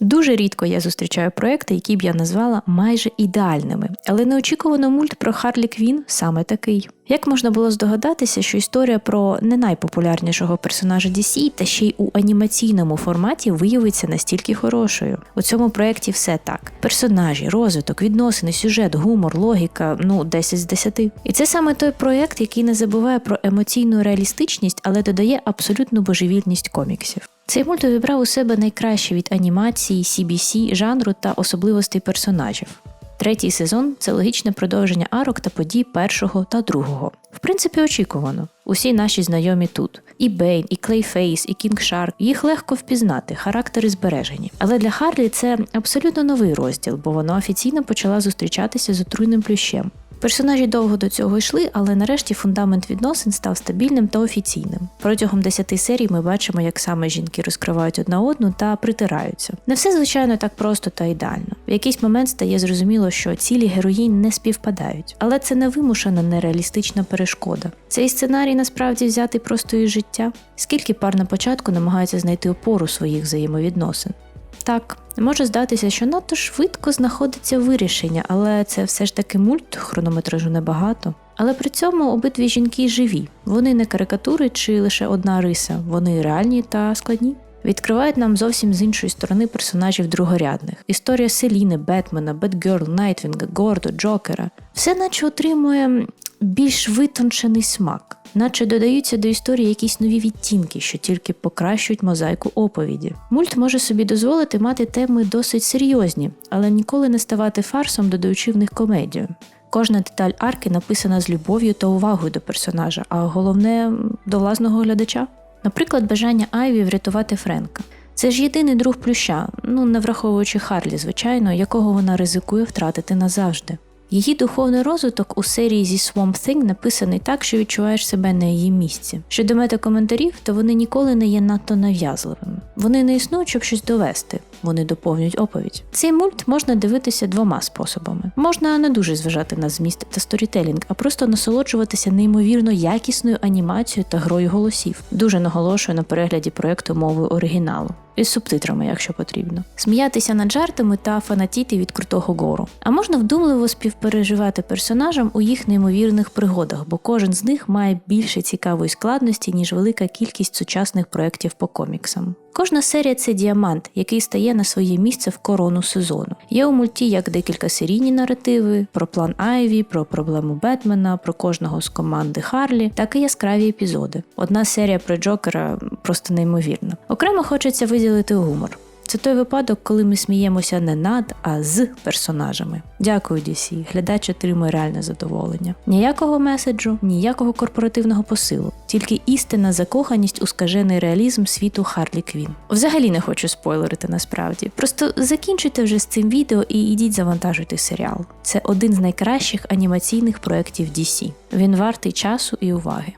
Дуже рідко я зустрічаю проекти, які б я назвала майже ідеальними, але неочікувано мульт про Харлі Квін саме такий. Як можна було здогадатися, що історія про не найпопулярнішого персонажа DC та ще й у анімаційному форматі виявиться настільки хорошою. У цьому проєкті все так: персонажі, розвиток, відносини, сюжет, гумор, логіка ну 10 з 10. І це саме той проєкт, який не забуває про емоційну реалістичність, але додає абсолютну божевільність коміксів. Цей мульт увібрав у себе найкраще від анімації, CBC, жанру та особливостей персонажів. Третій сезон це логічне продовження арок та подій першого та другого. В принципі, очікувано. Усі наші знайомі тут: і Бейн, і Клейфейс, і Кінг Шарк. Їх легко впізнати, характери збережені. Але для Харлі це абсолютно новий розділ, бо вона офіційно почала зустрічатися з отруйним плющем. Персонажі довго до цього йшли, але нарешті фундамент відносин став стабільним та офіційним. Протягом 10 серій ми бачимо, як саме жінки розкривають одна одну та притираються. Не все, звичайно, так просто та ідеально. В якийсь момент стає зрозуміло, що цілі героїнь не співпадають, але це не вимушена нереалістична перешкода. Цей сценарій насправді взятий просто із життя. Скільки пар на початку намагаються знайти опору своїх взаємовідносин. Так, може здатися, що надто швидко знаходиться вирішення, але це все ж таки мульт, хронометражу небагато. Але при цьому обидві жінки живі. Вони не карикатури чи лише одна риса, вони реальні та складні. Відкривають нам зовсім з іншої сторони персонажів другорядних. Історія Селіни, Бетмена, Бетгерл, Найтвінга, Гордо, Джокера. Все наче отримує більш витончений смак, наче додаються до історії якісь нові відтінки, що тільки покращують мозаїку оповіді. Мульт може собі дозволити мати теми досить серйозні, але ніколи не ставати фарсом, додаючи в них комедію. Кожна деталь арки написана з любов'ю та увагою до персонажа, а головне до власного глядача. Наприклад, бажання Айві врятувати Френка. Це ж єдиний друг плюща, ну не враховуючи Харлі, звичайно, якого вона ризикує втратити назавжди. Її духовний розвиток у серії зі Swamp Thing написаний так, що відчуваєш себе на її місці. Щодо метакоментарів, то вони ніколи не є надто нав'язливими. Вони не існують, щоб щось довести, вони доповнюють оповідь. Цей мульт можна дивитися двома способами. Можна не дуже зважати на зміст та сторітелінг, а просто насолоджуватися неймовірно якісною анімацією та грою голосів. Дуже наголошую на перегляді проекту мовою оригіналу. Із субтитрами, якщо потрібно, сміятися над жартами та фанатіти від крутого гору. А можна вдумливо співпереживати персонажам у їх неймовірних пригодах, бо кожен з них має більше цікавої складності, ніж велика кількість сучасних проєктів по коміксам. Кожна серія це діамант, який стає на своє місце в корону сезону. Є у мульті як декілька серійні наративи про план Айві, про проблему Бетмена, про кожного з команди Харлі, так і яскраві епізоди. Одна серія про Джокера просто неймовірна. Окремо хочеться виділити гумор. Це той випадок, коли ми сміємося не над, а з персонажами. Дякую, DC. Глядач отримує реальне задоволення. Ніякого меседжу, ніякого корпоративного посилу, тільки істинна закоханість у скажений реалізм світу Харлі Квін. Взагалі не хочу спойлерити насправді. Просто закінчуйте вже з цим відео і йдіть завантажуйте серіал. Це один з найкращих анімаційних проєктів DC. Він вартий часу і уваги.